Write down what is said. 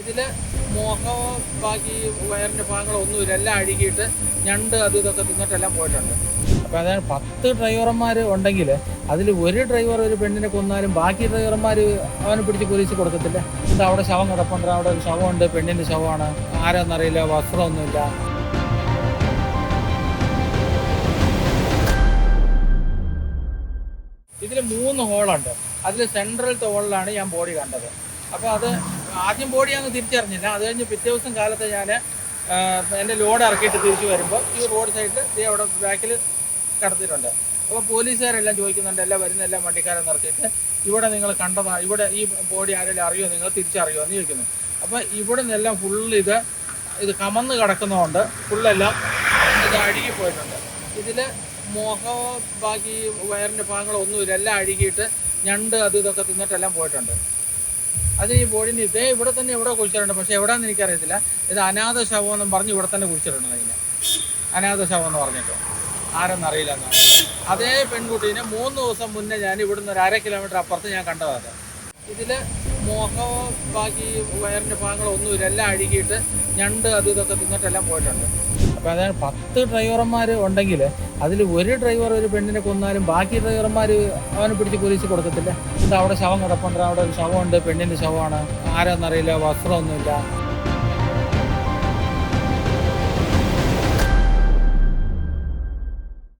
ഇതിൽ മോഹമോ ബാക്കി വയറിന്റെ ഭാഗങ്ങളൊന്നുമില്ല എല്ലാം അഴുകിയിട്ട് ഞണ്ട് അത് ഇതൊക്കെ തിന്നിട്ടെല്ലാം പോയിട്ടുണ്ട്. അപ്പോൾ അതായത് പത്ത് ഡ്രൈവർമാർ ഉണ്ടെങ്കിൽ അതിൽ ഒരു ഡ്രൈവർ ഒരു പെണ്ണിനെ കൊന്നാലും ബാക്കി ഡ്രൈവർമാർ അവനെ പിടിച്ച് പോലീസ് കൊടുക്കത്തില്ല. ഇത് അവിടെ ശവം കിടപ്പുണ്ട്. അവിടെ ഒരു ശവമുണ്ട്. പെണ്ണിന്റെ ശവമാണ്. ആരാന്നറിയില്ല. വസ്ത്രമൊന്നുമില്ല. ഇതിൽ മൂന്ന് ഹോളുണ്ട്. അതിൽ സെൻട്രൽ ഹോളിലാണ് ഞാൻ ബോഡി കണ്ടത്. അപ്പോൾ അത് ആദ്യം ബോഡി അങ്ങ് തിരിച്ചറിഞ്ഞില്ല. അത് കഴിഞ്ഞ് പിറ്റേ ദിവസം കാലത്ത് ഞാൻ എന്റെ ലോഡ് ഇറക്കിയിട്ട് തിരിച്ചു വരുമ്പോൾ ഈ റോഡ് സൈഡിൽ ദേ അവിടെ ബാക്കിൽ കിടത്തിയിട്ടുണ്ട്. അപ്പോൾ പോലീസുകാരെല്ലാം ചോദിക്കുന്നുണ്ട് എല്ലാം വരുന്ന എല്ലാം വണ്ടിക്കാരെ നിർത്തിയിട്ട് ഇവിടെ നിങ്ങൾ കണ്ടതാ ഇവിടെ ഈ ബോഡി ആരെങ്കിലും അറിയോ? നിങ്ങൾ തിരിച്ചറിയോ? എന്ന് ചോദിക്കുന്നു. അപ്പോൾ ഇവിടെ നിന്നെല്ലാം ഫുള്ള് ഇത് ഇത് കമന്ന് കിടക്കുന്നതുകൊണ്ട് ഫുള്ളെല്ലാം ഇത് അഴുകി പോയിട്ടുണ്ട്. ഇതിൽ മുഖ ബാക്കി വയറിന്റെ ഭാഗങ്ങളൊന്നുമില്ല. എല്ലാം അഴുകിയിട്ട് ഞണ്ട് അത് ഇതൊക്കെ തിന്നിട്ടെല്ലാം പോയിട്ടുണ്ട്. അത് ഈ ബോഡിന് ഇതേ ഇവിടെ തന്നെ ഇവിടെ കുഴിച്ചിട്ടുണ്ട്. പക്ഷേ എവിടെയെന്ന് എനിക്കറിയത്തില്ല. ഇത് അനാഥ ശവം എന്നും പറഞ്ഞ് ഇവിടെ തന്നെ കുഴിച്ചിട്ടുണ്ട് അതിനെ. അനാഥ ശവം എന്ന് പറഞ്ഞിട്ട്. ആരെന്നറിയില്ല എന്നാണ് അതേ പെൺകുട്ടീനെ മൂന്ന് ദിവസം മുന്നേ ഞാൻ ഇവിടുന്ന് ഒരു അര കിലോമീറ്റർ അപ്പുറത്ത് ഞാൻ കണ്ടതാണ് ഇതിൽ മോഹമോ ബാക്കി വയറിന്റെ ഭാഗങ്ങളൊന്നുമില്ല എല്ലാം അഴുകിയിട്ട് ഞണ്ട് അത് ഇതൊക്കെ തിന്നിട്ടെല്ലാം പോയിട്ടുണ്ട്. അപ്പോൾ അതായത് പത്ത് ഡ്രൈവർമാർ ഉണ്ടെങ്കിൽ അതിൽ ഒരു ഡ്രൈവർ ഒരു പെണ്ണിനെ കൊന്നാലും ബാക്കി ഡ്രൈവർമാർ അവനെ പിടിച്ച് പോലീസ് കൊടുക്കത്തില്ല. എന്താ അവിടെ ശവം കിടപ്പുണ്ട് അവിടെ ഒരു ശവമുണ്ട് പെണ്ണിന്റെ ശവമാണ്. ആരാന്നറിയില്ല വസ്ത്രമൊന്നുമില്ല.